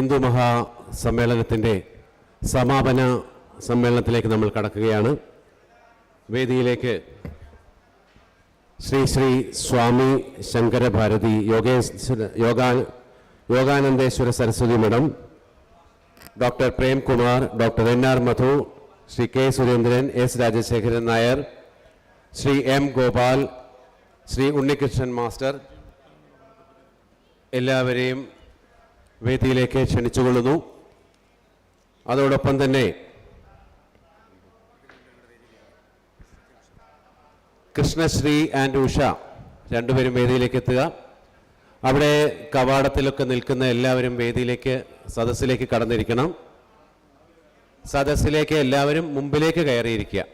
ഹിന്ദു മഹാസമ്മേളനത്തിന്റെ സമാപന സമ്മേളനത്തിലേക്ക് നമ്മൾ കടക്കുകയാണ്. വേദിയിലേക്ക് ശ്രീ ശ്രീ സ്വാമി ശങ്കരഭാരതി യോഗേശ്വര യോഗാ യോഗാനന്ദേശ്വര സരസ്വതി മഠം doctor Premkumar doctor N R Madhu Shri K Surendran S Rajasekharan Nair Shri M Gopal Shri Unnikrishnan master എല്ലാവരെയും വേദിയിലേക്ക് ക്ഷണിച്ചുകൊള്ളുന്നു. അതോടൊപ്പം തന്നെ കൃഷ്ണശ്രീ ആൻഡ് ഉഷ രണ്ടുപേരും വേദിയിലേക്ക് എത്തുക. അവിടെ കവാടത്തിലൊക്കെ നിൽക്കുന്ന എല്ലാവരും വേദിയിലേക്ക് സദസ്സിലേക്ക് കടന്നിരിക്കണം. സദസ്സിലേക്ക് എല്ലാവരും മുമ്പിലേക്ക് കയറിയിരിക്കുക.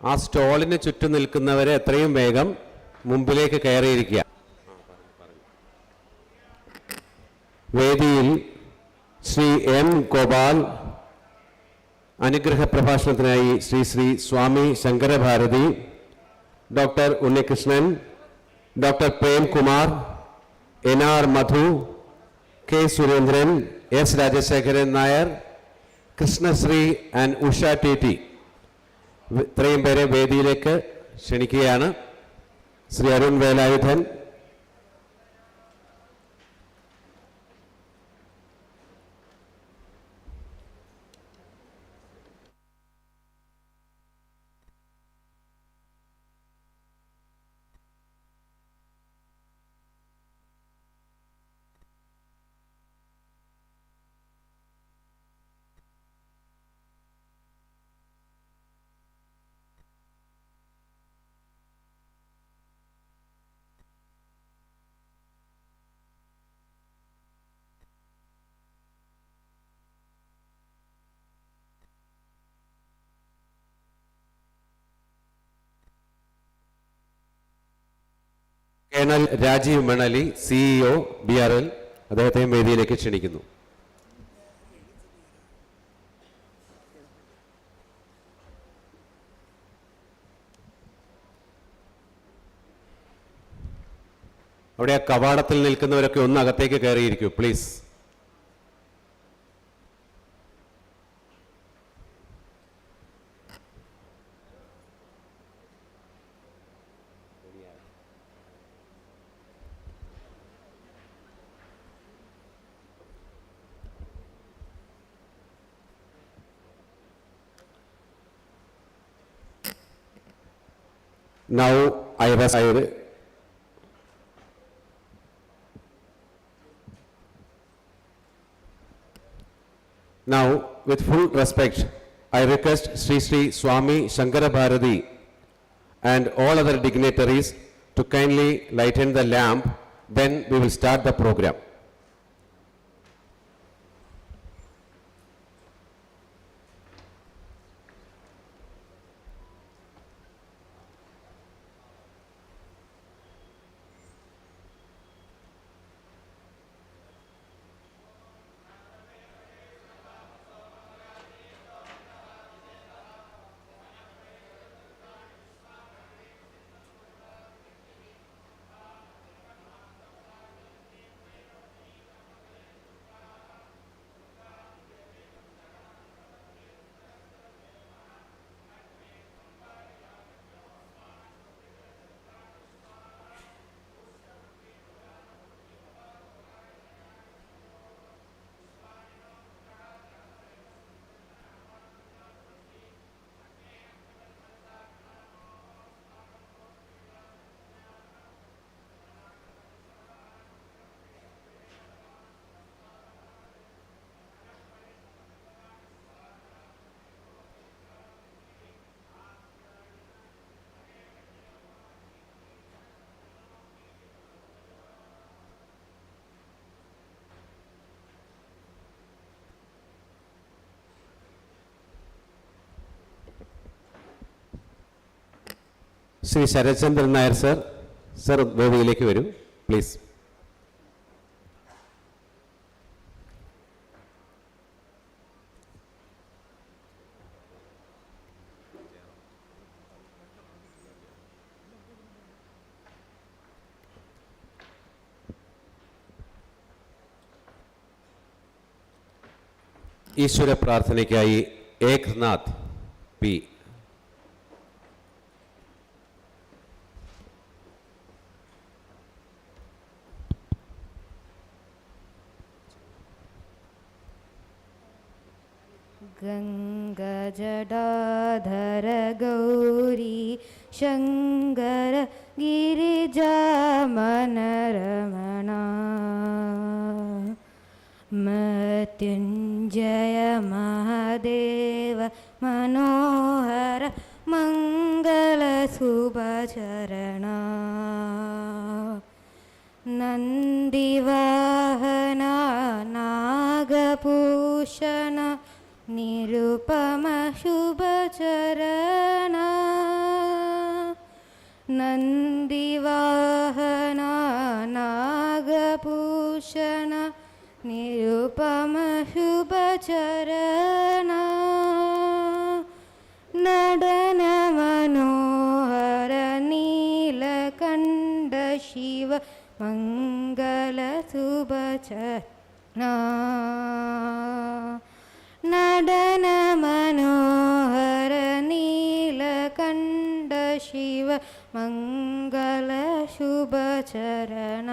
ആ സ്റ്റോളിന് ചുറ്റും നിൽക്കുന്നവരെ എത്രയും വേഗം മുമ്പിലേക്ക് കയറിയിരിക്കുക. വേദിയിൽ ശ്രീ എം ഗോപാൽ അനുഗ്രഹ പ്രഭാഷണത്തിനായി Shri Shri Swami Shankarabharathi doctor Unnikrishnan doctor Premkumar N R Madhu K Surendran S Rajasekharan Nair Krishnashree and Usha T T. ഇത്രയും പേരെ വേദിയിലേക്ക് ക്ഷണിക്കുകയാണ് Shri Arun Velayudhan. Colonel Rajeev Manali CEO B R L അദ്ദേഹത്തെയും വേദിയിലേക്ക് ക്ഷണിക്കുന്നു. അവിടെ ആ കവാടത്തിൽ നിൽക്കുന്നവരൊക്കെ ഒന്ന് അകത്തേക്ക് കയറിയിരിക്കൂ പ്ലീസ് Now, ಐರ ಸಾಯರು Now, with full respect, I request Sri Sri Swami Shankara and all other dignitaries to kindly lighten the lamp, then we will start the program. Shri Sharathchandran Nair sir sir വേദിയിലേക്ക് വരും. Please ഈശ്വര പ്രാർത്ഥനയ്ക്കായി Eknath P. भूषण निरुपमशुभचरण नन्दिवाहना नागभूषण निरुपमशुभचरण नडनमनोहर नीलकण्ड शिव मङ्गलसुभचना ശുഭചരണ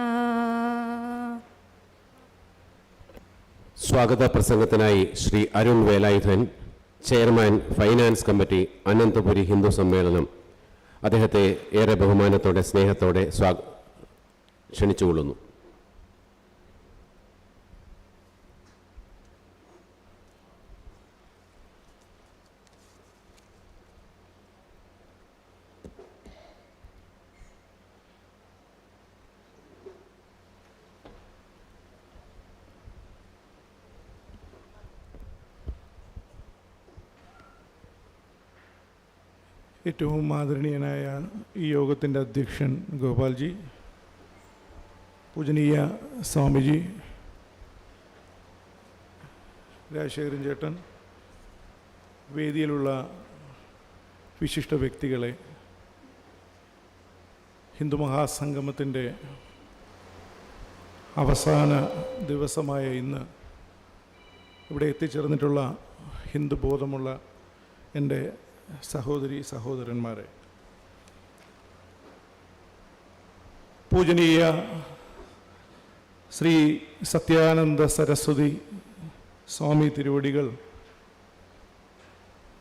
സ്വാഗത പ്രസംഗത്തിനായി Shri Arun Velayudhan chairman finance committee Ananthapuri Hindu സമ്മേളനം. അദ്ദേഹത്തെ ഏറെ ബഹുമാനത്തോടെ സ്നേഹത്തോടെ സ്വാ ക്ഷണിച്ചുകൊള്ളുന്നു. ഏറ്റവും ആദരണീയനായ ഈ യോഗത്തിന്റെ അധ്യക്ഷൻ ഗോപാൽജി പൂജനീയ സ്വാമിജി രാജശേഖരൻ ചേട്ടൻ വേദിയിലുള്ള വിശിഷ്ട വ്യക്തികളെ ഹിന്ദു മഹാസംഗമത്തിന്റെ അവസാന ദിവസമായ ഇന്ന് ഇവിടെ എത്തിച്ചേർന്നിട്ടുള്ള ഹിന്ദു ബോധമുള്ള എന്റെ സഹോദരി സഹോദരന്മാരെ പൂജനീയ ശ്രീ സത്യാനന്ദ സരസ്വതി സ്വാമി തിരുവടികൾ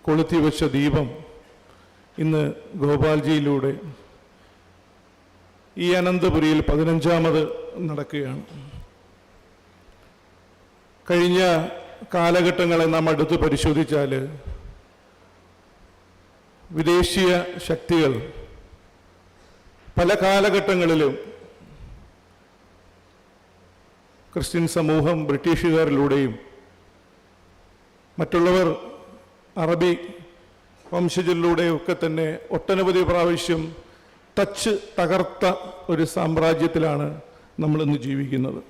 കൊളുത്തിവെച്ച ദീപം ഇന്ന് ഗോപാൽജിയിലൂടെ ഈ അനന്തപുരിയിൽ പതിനഞ്ചാമത് നടക്കുകയാണ്. കഴിഞ്ഞ കാലഘട്ടങ്ങളെ നാം അടുത്ത് പരിശോധിച്ചാൽ വിദേശീയ ശക്തികൾ പല കാലഘട്ടങ്ങളിലും ക്രിസ്ത്യൻ സമൂഹം ബ്രിട്ടീഷുകാരിലൂടെയും മറ്റുള്ളവർ അറബി വംശജരിലൂടെയൊക്കെ തന്നെ ഒട്ടനവധി പ്രാവശ്യം ടച്ച് തകർത്ത ഒരു സാമ്രാജ്യത്തിലാണ് നമ്മളിന്ന് ജീവിക്കുന്നത്.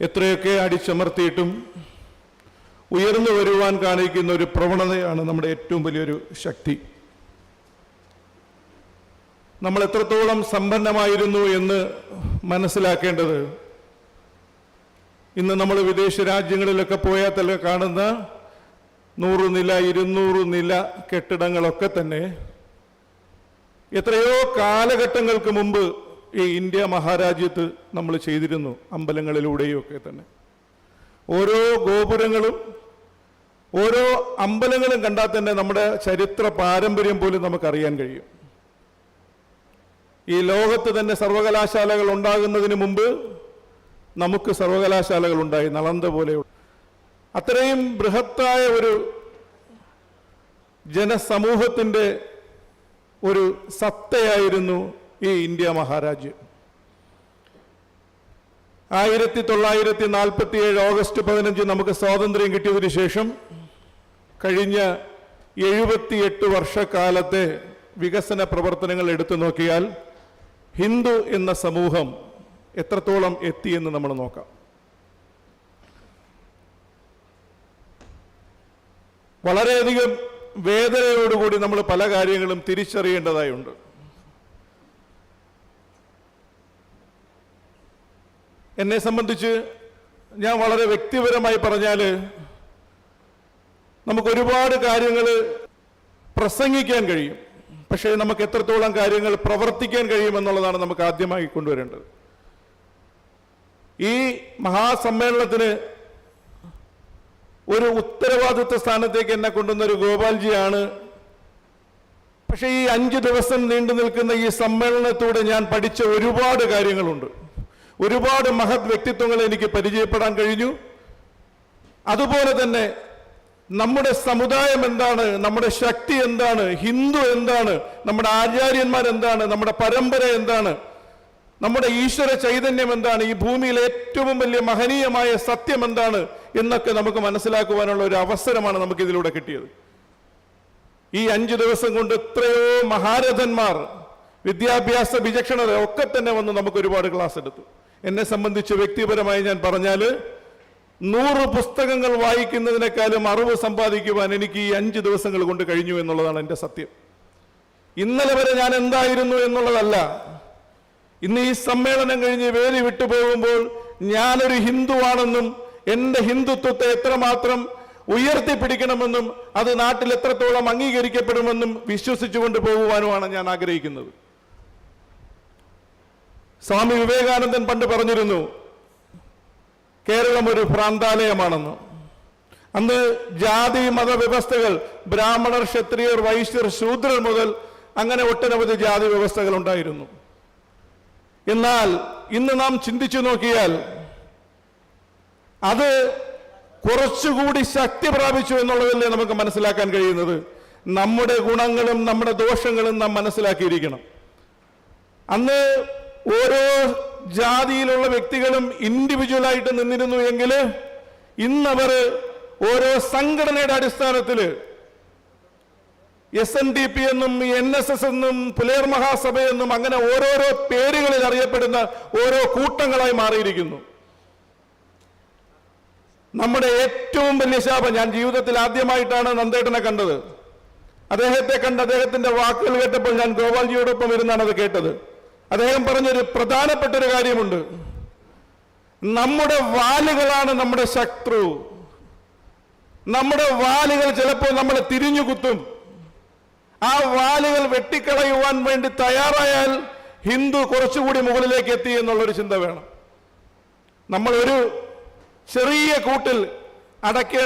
എത്രയൊക്കെ അടിച്ചമർത്തിയിട്ടും ഉയർന്നു വരുവാൻ കാണിക്കുന്ന ഒരു പ്രവണതയാണ് നമ്മുടെ ഏറ്റവും വലിയൊരു ശക്തി. നമ്മൾ എത്രത്തോളം സമ്പന്നമായിരുന്നു എന്ന് മനസ്സിലാക്കേണ്ടത് ഇന്ന് നമ്മൾ വിദേശ രാജ്യങ്ങളിലൊക്കെ പോയാൽ തന്നെ കാണുന്ന നൂറ് നില ഇരുന്നൂറ് നില കെട്ടിടങ്ങളൊക്കെ തന്നെ എത്രയോ കാലഘട്ടങ്ങൾക്ക് മുമ്പ് ഈ ഇന്ത്യ മഹാരാജ്യത്ത് നമ്മൾ ചെയ്തിരുന്നു അമ്പലങ്ങളിലൂടെയും ഒക്കെ തന്നെ. ഓരോ ഗോപുരങ്ങളും ഓരോ അമ്പലങ്ങളും കണ്ടാൽ തന്നെ നമ്മുടെ ചരിത്ര പാരമ്പര്യം പോലും നമുക്കറിയാൻ കഴിയും. ഈ ലോകത്ത് തന്നെ സർവകലാശാലകൾ ഉണ്ടാകുന്നതിന് മുമ്പ് നമുക്ക് സർവകലാശാലകൾ ഉണ്ടായി നളന്ത പോലെ അത്രയും ബൃഹത്തായ ഒരു ജനസമൂഹത്തിന്റെ ഒരു സത്തയായിരുന്നു ഈ ഇന്ത്യ മഹാരാജ്യം. ആയിരത്തി തൊള്ളായിരത്തി നാൽപ്പത്തി ഏഴ് ഓഗസ്റ്റ് പതിനഞ്ച് നമുക്ക് സ്വാതന്ത്ര്യം കിട്ടിയതിനു ശേഷം കഴിഞ്ഞ എഴുപത്തിയെട്ട് വർഷക്കാലത്തെ വികസന പ്രവർത്തനങ്ങൾ എടുത്തു നോക്കിയാൽ ഹിന്ദു എന്ന സമൂഹം എത്രത്തോളം എത്തിയെന്ന് നമ്മൾ നോക്കാം. വളരെയധികം വേദനയോടുകൂടി നമ്മൾ പല കാര്യങ്ങളും തിരിച്ചറിയേണ്ടതായുണ്ട്. എന്നെ സംബന്ധിച്ച് ഞാൻ വളരെ വ്യക്തിപരമായി പറഞ്ഞാൽ നമുക്ക് ഒരുപാട് കാര്യങ്ങൾ പ്രസംഗിക്കാൻ കഴിയും. പക്ഷേ നമുക്ക് എത്രത്തോളം കാര്യങ്ങൾ പ്രവർത്തിക്കാൻ കഴിയുമെന്നുള്ളതാണ് നമുക്ക് ആദ്യമായി കൊണ്ടുവരേണ്ടത്. ഈ മഹാസമ്മേളനത്തിന് ഒരു ഉത്തരവാദിത്വ സ്ഥാനത്തേക്ക് എന്നെ കൊണ്ടുവന്ന ഒരു ഗോപാൽജിയാണ്. പക്ഷേ ഈ അഞ്ച് ദിവസം നീണ്ടു നിൽക്കുന്ന ഈ സമ്മേളനത്തോടെ ഞാൻ പഠിച്ച ഒരുപാട് കാര്യങ്ങളുണ്ട്. ഒരുപാട് മഹത് വ്യക്തിത്വങ്ങളെ എനിക്ക് പരിചയപ്പെടാൻ കഴിഞ്ഞു. അതുപോലെ തന്നെ നമ്മുടെ സമുദായം എന്താണ്? നമ്മുടെ ശക്തി എന്താണ്? ഹിന്ദു എന്താണ്? നമ്മുടെ ആചാര്യന്മാർ എന്താണ്? നമ്മുടെ പരമ്പര എന്താണ്? നമ്മുടെ ഈശ്വര ചൈതന്യം എന്താണ്? ഈ ഭൂമിയിലെ ഏറ്റവും വലിയ മഹനീയമായ സത്യം എന്താണ്? എന്നൊക്കെ നമുക്ക് മനസ്സിലാക്കുവാനുള്ള ഒരു അവസരമാണ് നമുക്ക് ഇതിലൂടെ കിട്ടിയത്. ഈ അഞ്ചു ദിവസം കൊണ്ട് എത്രയോ മഹാരഥന്മാർ വിദ്യാഭ്യാസ വിചക്ഷണത ഒക്കെ തന്നെ വന്ന് നമുക്ക് ഒരുപാട് ക്ലാസ് എടുത്തു. എന്നെ സംബന്ധിച്ച് വ്യക്തിപരമായി ഞാൻ പറഞ്ഞാൽ നൂറ് പുസ്തകങ്ങൾ വായിക്കുന്നതിനേക്കാളും അറിവ് സമ്പാദിക്കുവാൻ എനിക്ക് ഈ അഞ്ച് ദിവസങ്ങൾ കൊണ്ട് കഴിഞ്ഞു എന്നുള്ളതാണ് എന്റെ സത്യം. ഇന്നലെ വരെ ഞാൻ എന്തായിരുന്നു എന്നുള്ളതല്ല. ഇന്ന് ഈ സമ്മേളനം കഴിഞ്ഞ് വേദി വിട്ടു പോകുമ്പോൾ ഞാനൊരു ഹിന്ദുവാണെന്നും എന്റെ ഹിന്ദുത്വത്തെ എത്രമാത്രം ഉയർത്തിപ്പിടിക്കണമെന്നും അത് നാട്ടിൽ എത്രത്തോളം അംഗീകരിക്കപ്പെടുമെന്നും വിശ്വസിച്ചുകൊണ്ട് പോകുവാനുമാണ് ഞാൻ ആഗ്രഹിക്കുന്നത്. സ്വാമി വിവേകാനന്ദൻ പണ്ട് പറഞ്ഞിരുന്നു കേരളം ഒരു ഭ്രാന്താലയമാണെന്ന്. അന്ന് ജാതി മതവ്യവസ്ഥകൾ ബ്രാഹ്മണർ ക്ഷത്രിയർ വൈശ്യർ ശൂദ്രർ മുതൽ അങ്ങനെ ഒട്ടനവധി ജാതി വ്യവസ്ഥകൾ ഉണ്ടായിരുന്നു. എന്നാൽ ഇന്ന് നാം ചിന്തിച്ചു നോക്കിയാൽ അത് കുറച്ചുകൂടി ശക്തി പ്രാപിച്ചു എന്നുള്ളതല്ലേ നമുക്ക് മനസ്സിലാക്കാൻ കഴിയുന്നത്. നമ്മുടെ ഗുണങ്ങളും നമ്മുടെ ദോഷങ്ങളും നാം മനസ്സിലാക്കിയിരിക്കണം. അന്ന് ഓരോ ജാതിയിലുള്ള വ്യക്തികളും ഇൻഡിവിജ്വലായിട്ട് നിന്നിരുന്നു എങ്കിൽ ഇന്നവർ ഓരോ സംഘടനയുടെ അടിസ്ഥാനത്തിൽ എസ് എൻ ഡി പി എന്നും എൻ എസ് എസ് എന്നും പുലേർ മഹാസഭ എന്നും അങ്ങനെ ഓരോരോ പേരുകളിൽ അറിയപ്പെടുന്ന ഓരോ കൂട്ടങ്ങളായി മാറിയിരിക്കുന്നു. നമ്മുടെ ഏറ്റവും വലിയ ശാപം ഞാൻ ജീവിതത്തിൽ ആദ്യമായിട്ടാണ് നന്ദേട്ടനെ കണ്ടത്. അദ്ദേഹത്തെ കണ്ട് അദ്ദേഹത്തിന്റെ വാക്കുകൾ കേട്ടപ്പോൾ ഞാൻ ഗോപാൽജിയോടൊപ്പം ഇരുന്നാണ് അത് കേട്ടത്. അദ്ദേഹം പറഞ്ഞൊരു പ്രധാനപ്പെട്ട ഒരു കാര്യമുണ്ട്. നമ്മുടെ വാലുകളാണ് നമ്മുടെ ശത്രു. നമ്മുടെ വാലുകൾ ചിലപ്പോൾ നമ്മളെ തിരിഞ്ഞു കുത്തും. ആ വാലുകൾ വെട്ടിക്കളയുവാൻ വേണ്ടി തയ്യാറായാൽ ഹിന്ദു കുറച്ചുകൂടി മുകളിലേക്ക് എത്തി എന്നുള്ളൊരു ചിന്ത വേണം. നമ്മളൊരു ചെറിയ കൂട്ടിൽ അടയ്ക്കേണ്ട